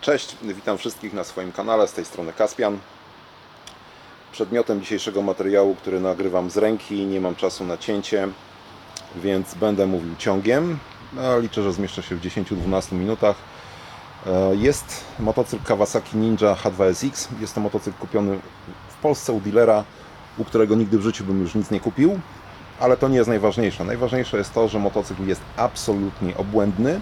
Cześć, witam wszystkich na swoim kanale z tej strony Kaspian. Przedmiotem dzisiejszego materiału, który nagrywam z ręki, nie mam czasu na cięcie, więc będę mówił ciągiem. Liczę, że zmieszczę się w 10-12 minutach. E, Jest motocykl Kawasaki Ninja H2SX. Jest to motocykl kupiony w Polsce u dealera, u którego nigdy w życiu bym już nic nie kupił. Ale to nie jest najważniejsze. Najważniejsze jest to, że motocykl jest absolutnie obłędny.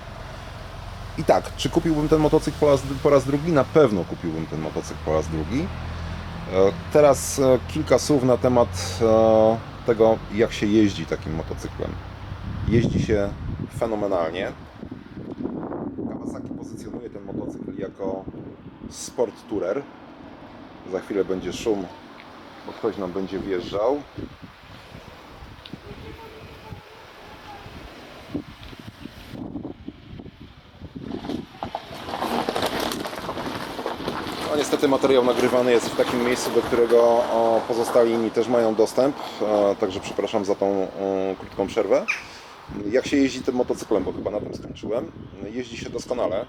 I tak, czy kupiłbym ten motocykl po raz, po raz drugi? Na pewno kupiłbym ten motocykl po raz drugi. E, Teraz e, kilka słów na temat e, tego, jak się jeździ takim motocyklem. Jeździ się fenomenalnie. Kawasaki pozycjonuje ten motocykl jako sport tourer. Za chwilę będzie szum, bo ktoś nam będzie wjeżdżał. No materiał nagrywany jest w takim miejscu, do którego pozostali inni też mają dostęp, także przepraszam za tą krótką przerwę. Jak się jeździ tym motocyklem, bo chyba na tym skończyłem. Jeździ się doskonale.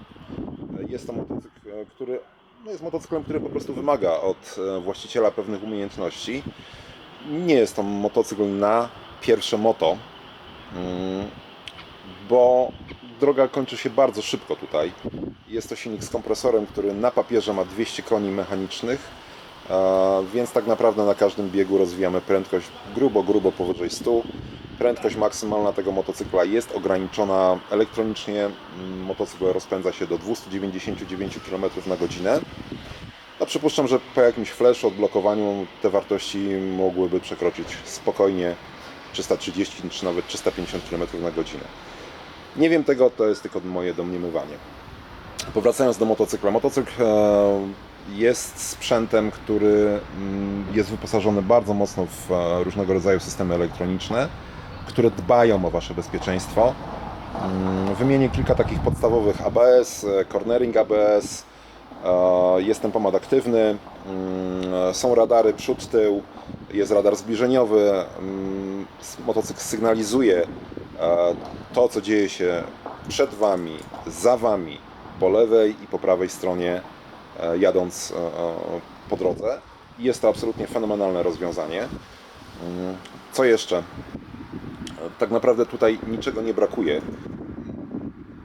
Jest to motocykl, który no jest motocyklem, który po prostu wymaga od e, właściciela pewnych umiejętności. Nie jest to motocykl na pierwsze moto, mm, bo droga kończy się bardzo szybko tutaj. Jest to silnik z kompresorem, który na papierze ma 200 koni mechanicznych, więc tak naprawdę na każdym biegu rozwijamy prędkość grubo, grubo powyżej 100. Prędkość maksymalna tego motocykla jest ograniczona elektronicznie. Mm, Motocykl rozpędza się do 299 km na godzinę. No, przypuszczam, że po jakimś flashu, odblokowaniu te wartości mogłyby przekroczyć spokojnie 330 czy nawet 350 km na godzinę. Nie wiem tego, to jest tylko moje domniemywanie. Powracając do motocykla. Motocykl e, jest sprzętem, który mm, jest wyposażony bardzo mocno w e, różnego rodzaju systemy elektroniczne, które dbają o Wasze bezpieczeństwo. Mm, Wymienię kilka takich podstawowych ABS, e, cornering ABS, jest tempomat aktywny, mm, są radary przód, tył, jest radar zbliżeniowy, motocykl sygnalizuje to, co dzieje się przed Wami, za Wami, po lewej i po prawej stronie, e, jadąc e, e, po drodze. Jest to absolutnie fenomenalne rozwiązanie. Mm, Co jeszcze? Tak naprawdę tutaj niczego nie brakuje,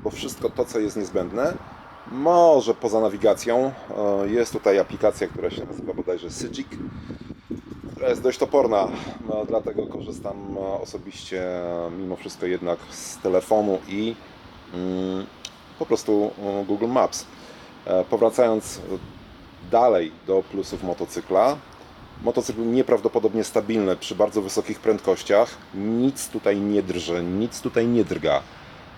bo wszystko to, co jest niezbędne, może poza nawigacją, jest tutaj aplikacja, która się nazywa bodajże Sygic, która jest dość toporna, no, dlatego korzystam e, osobiście mimo wszystko jednak z telefonu i mm, po prostu e, Google Maps. E, Powracając dalej do plusów motocykla, motocykl nieprawdopodobnie stabilny przy bardzo wysokich prędkościach, nic tutaj nie drży, nic tutaj nie drga,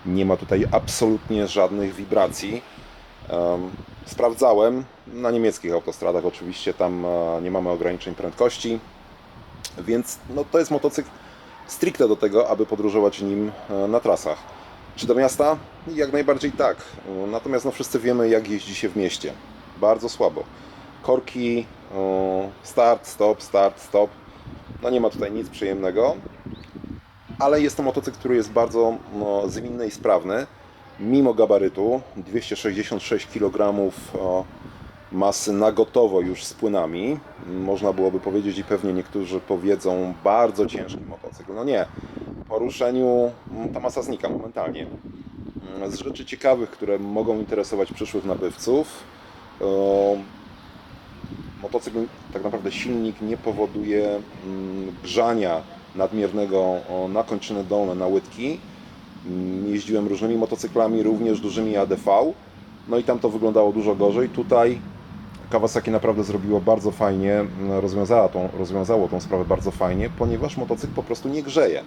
nie ma tutaj absolutnie żadnych wibracji. Em, Sprawdzałem na niemieckich autostradach, oczywiście tam e, nie mamy ograniczeń prędkości, więc no, to jest motocykl stricte do tego, aby podróżować nim e, na trasach. Czy do miasta? Jak najbardziej tak. Natomiast no, wszyscy wiemy, jak jeździ się w mieście. Bardzo słabo. Korki, start, stop, start, stop. No nie ma tutaj nic przyjemnego. Ale jest to motocykl, który jest bardzo no, zwinny i sprawny. Mimo gabarytu 266 kg o, masy na gotowo już z płynami. Można byłoby powiedzieć i pewnie niektórzy powiedzą bardzo ciężki motocykl. No nie, po ruszeniu mm, ta masa znika momentalnie. Mm, Z rzeczy ciekawych, które mogą interesować przyszłych nabywców, o, motocykl, tak naprawdę silnik nie powoduje mm, grzania nadmiernego na kończyny dolne, na łydki. Mm, Jeździłem różnymi motocyklami, również dużymi ADV, no i tam to wyglądało dużo gorzej. Tutaj Kawasaki naprawdę zrobiło bardzo fajnie, mm, rozwiązała tą, rozwiązało tą sprawę bardzo fajnie, ponieważ motocykl po prostu nie grzeje.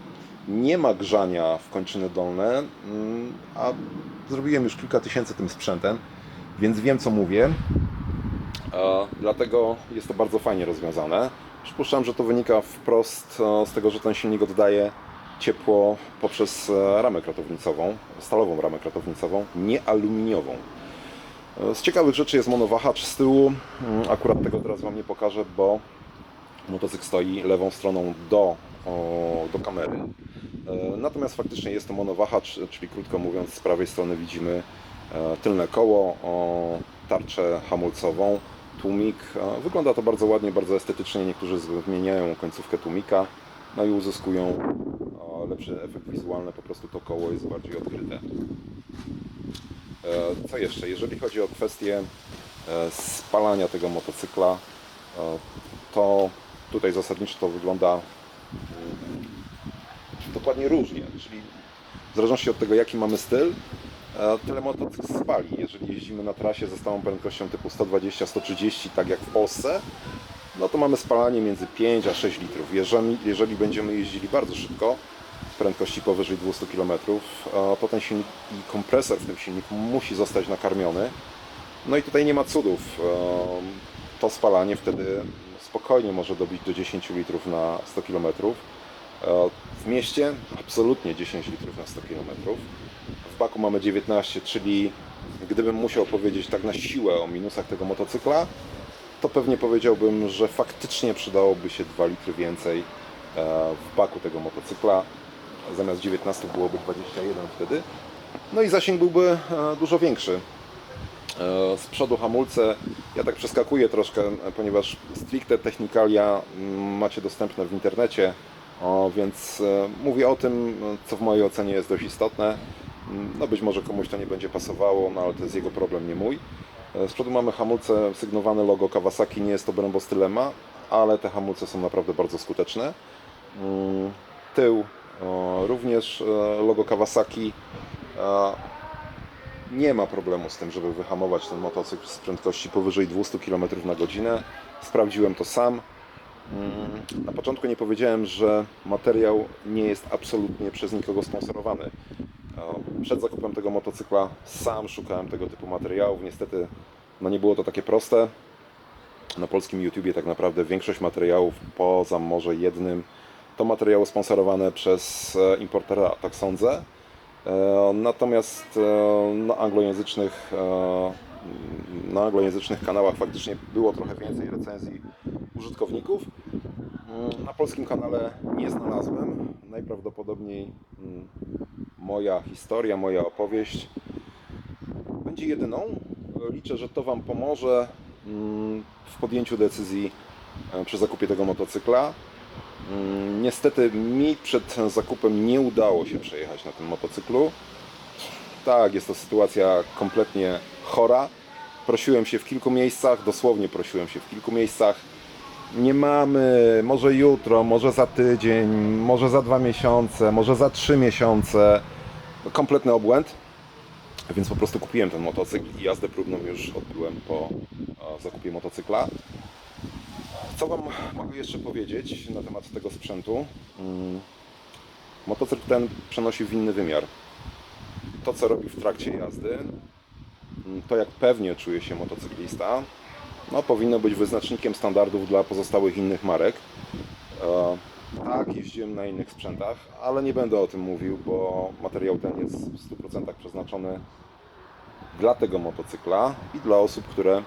Nie ma grzania w kończyny dolne, mm, a zrobiłem już kilka tysięcy tym sprzętem, więc wiem co mówię. Dlatego jest to bardzo fajnie rozwiązane. Przypuszczam, że to wynika wprost e, z tego, że ten silnik oddaje ciepło poprzez e, ramę kratownicową, stalową ramę kratownicową, nie aluminiową. E, Z ciekawych rzeczy jest monowahacz z tyłu. Mm, Akurat tego teraz Wam nie pokażę, bo motocykl stoi lewą stroną do, do kamery. E, Natomiast faktycznie jest to monowahacz, czyli krótko mówiąc, z prawej strony widzimy tylne koło, tarczę hamulcową, tłumik. Wygląda to bardzo ładnie, bardzo estetycznie. Niektórzy zmieniają końcówkę tłumika, no i uzyskują lepszy efekt wizualny. Po prostu to koło jest bardziej odkryte. E, Co jeszcze? Jeżeli chodzi o kwestię e, spalania tego motocykla, e, to tutaj zasadniczo to wygląda mm, dokładnie różnie. Czyli w zależności od tego, jaki mamy styl, tyle motocykl spali. Jeżeli jeździmy na trasie ze stałą prędkością typu 120-130, tak jak w Polsce, no to mamy spalanie między 5 a 6 litrów. Jeżeli, jeżeli będziemy jeździli bardzo szybko, prędkości powyżej 200 km, to ten silnik i kompresor w tym silniku musi zostać nakarmiony. No i tutaj nie ma cudów. E, To spalanie wtedy spokojnie może dobić do 10 litrów na 100 km. W mieście absolutnie 10 litrów na 100 km. W baku mamy 19, czyli gdybym musiał powiedzieć tak na siłę o minusach tego motocykla, to pewnie powiedziałbym, że faktycznie przydałoby się 2 litry więcej e, w baku tego motocykla. Zamiast 19 byłoby 21 wtedy. No i zasięg byłby e, dużo większy. E, Z przodu hamulce, ja tak przeskakuję troszkę, e, ponieważ stricte technikalia mm, macie dostępne w internecie, więc mówię o tym, co w mojej ocenie jest dość istotne. Mm, No być może komuś to nie będzie pasowało, no ale to jest jego problem, nie mój. Z przodu mamy hamulce sygnowane logo Kawasaki, nie jest to Brembo Stylema, ale te hamulce są naprawdę bardzo skuteczne. Mm, Tył również e, logo Kawasaki. E, nie ma problemu z tym, żeby wyhamować ten motocykl z prędkości powyżej 200 km na godzinę. Sprawdziłem to sam. Mm, Na początku nie powiedziałem, że materiał nie jest absolutnie przez nikogo sponsorowany. E, Przed zakupem tego motocykla sam szukałem tego typu materiałów. Niestety no nie było to takie proste. Na polskim YouTubie tak naprawdę większość materiałów, poza może jednym, to materiały sponsorowane przez e, importera, tak sądzę. E, Natomiast e, na anglojęzycznych, na anglojęzycznych kanałach faktycznie było trochę więcej recenzji użytkowników. Mm, Na polskim kanale nie znalazłem. Najprawdopodobniej mm, moja historia, moja opowieść będzie jedyną. Liczę, że to Wam pomoże mm, w podjęciu decyzji przy zakupie tego motocykla. Mm, Niestety mi przed zakupem nie udało się przejechać na tym motocyklu. Tak, jest to sytuacja kompletnie chora. Prosiłem się w kilku miejscach, dosłownie prosiłem się w kilku miejscach. Nie mamy, może jutro, może za tydzień, może za dwa miesiące, może za trzy miesiące. Kompletny obłęd. Więc po prostu kupiłem ten motocykl i jazdę próbną już odbyłem po e, zakupie motocykla. Co Wam mogę jeszcze powiedzieć na temat tego sprzętu? Mm, Motocykl ten przenosi w inny wymiar. To, co robi w trakcie jazdy, mm, to jak pewnie czuje się motocyklista, no, powinno być wyznacznikiem standardów dla pozostałych innych marek. E, Tak, jeździłem na innych sprzętach, ale nie będę o tym mówił, bo materiał ten jest w 100% przeznaczony dla tego motocykla i dla osób, które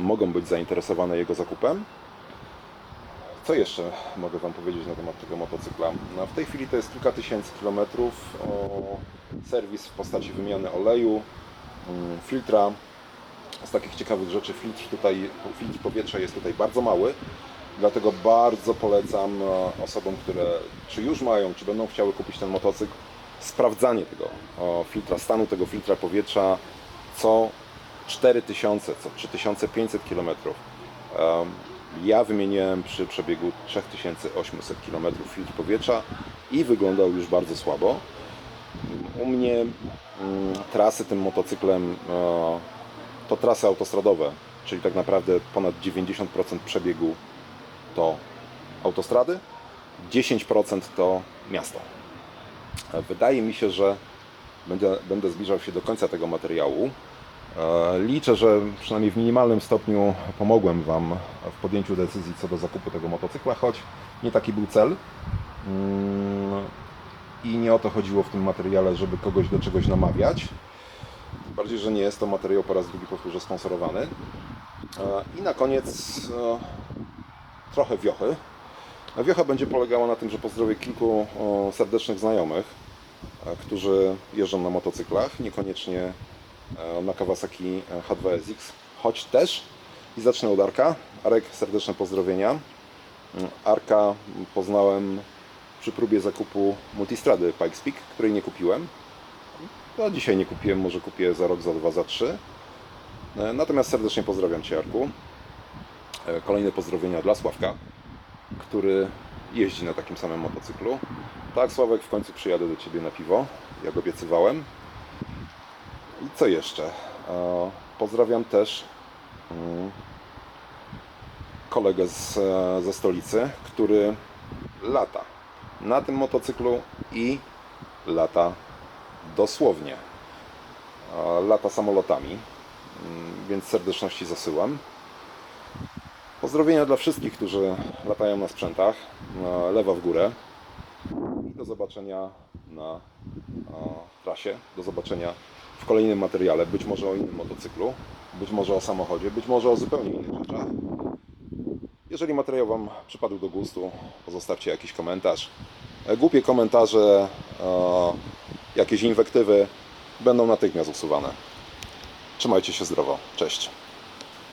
mogą być zainteresowane jego zakupem. Co jeszcze mogę Wam powiedzieć na temat tego motocykla? No, w tej chwili to jest kilka tysięcy kilometrów. Serwis w postaci wymiany oleju, mm, filtra. Z takich ciekawych rzeczy filtr tutaj, filtr powietrza jest tutaj bardzo mały. Dlatego bardzo polecam e, osobom, które czy już mają, czy będą chciały kupić ten motocykl, sprawdzanie tego filtra, stanu tego filtra powietrza co 4000, co 3500 km. Ja wymieniłem przy przebiegu 3800 km filtr powietrza i wyglądał już bardzo słabo. U mnie mm, trasy tym motocyklem e, to trasy autostradowe, czyli tak naprawdę ponad 90% przebiegu to autostrady, 10% to miasto. E, Wydaje mi się, że będę, będę zbliżał się do końca tego materiału. E, Liczę, że przynajmniej w minimalnym stopniu pomogłem Wam w podjęciu decyzji co do zakupu tego motocykla, choć nie taki był cel. Mm, I nie o to chodziło w tym materiale, żeby kogoś do czegoś namawiać. Bardziej, że nie jest to materiał po raz drugi powtórzę sponsorowany. E, I na koniec e, trochę wiochy. Wiocha będzie polegała na tym, że pozdrowię kilku serdecznych znajomych, którzy jeżdżą na motocyklach, niekoniecznie e, na Kawasaki H2SX, choć też i zacznę od Arka. Arek, serdeczne pozdrowienia. Mm, Arka poznałem przy próbie zakupu multistrady Pikes Peak, której nie kupiłem. No, dzisiaj nie kupiłem, może kupię za rok, za dwa, za trzy. E, Natomiast serdecznie pozdrawiam Cię, Arku. E, Kolejne pozdrowienia dla Sławka, który jeździ na takim samym motocyklu. Tak, Sławek, w końcu przyjadę do Ciebie na piwo, jak obiecywałem. I co jeszcze? E, Pozdrawiam też mm, kolegę z, e, ze stolicy, który lata na tym motocyklu i lata dosłownie. E, Lata samolotami, Mm, więc serdeczności zasyłam. Pozdrowienia dla wszystkich, którzy latają na sprzętach. Lewa w górę. I do zobaczenia na trasie. Do zobaczenia w kolejnym materiale. Być może o innym motocyklu, być może o samochodzie, być może o zupełnie innych rzeczach. Jeżeli materiał Wam przypadł do gustu, pozostawcie jakiś komentarz. E, Głupie komentarze, e, jakieś inwektywy będą natychmiast usuwane. Trzymajcie się zdrowo. Cześć.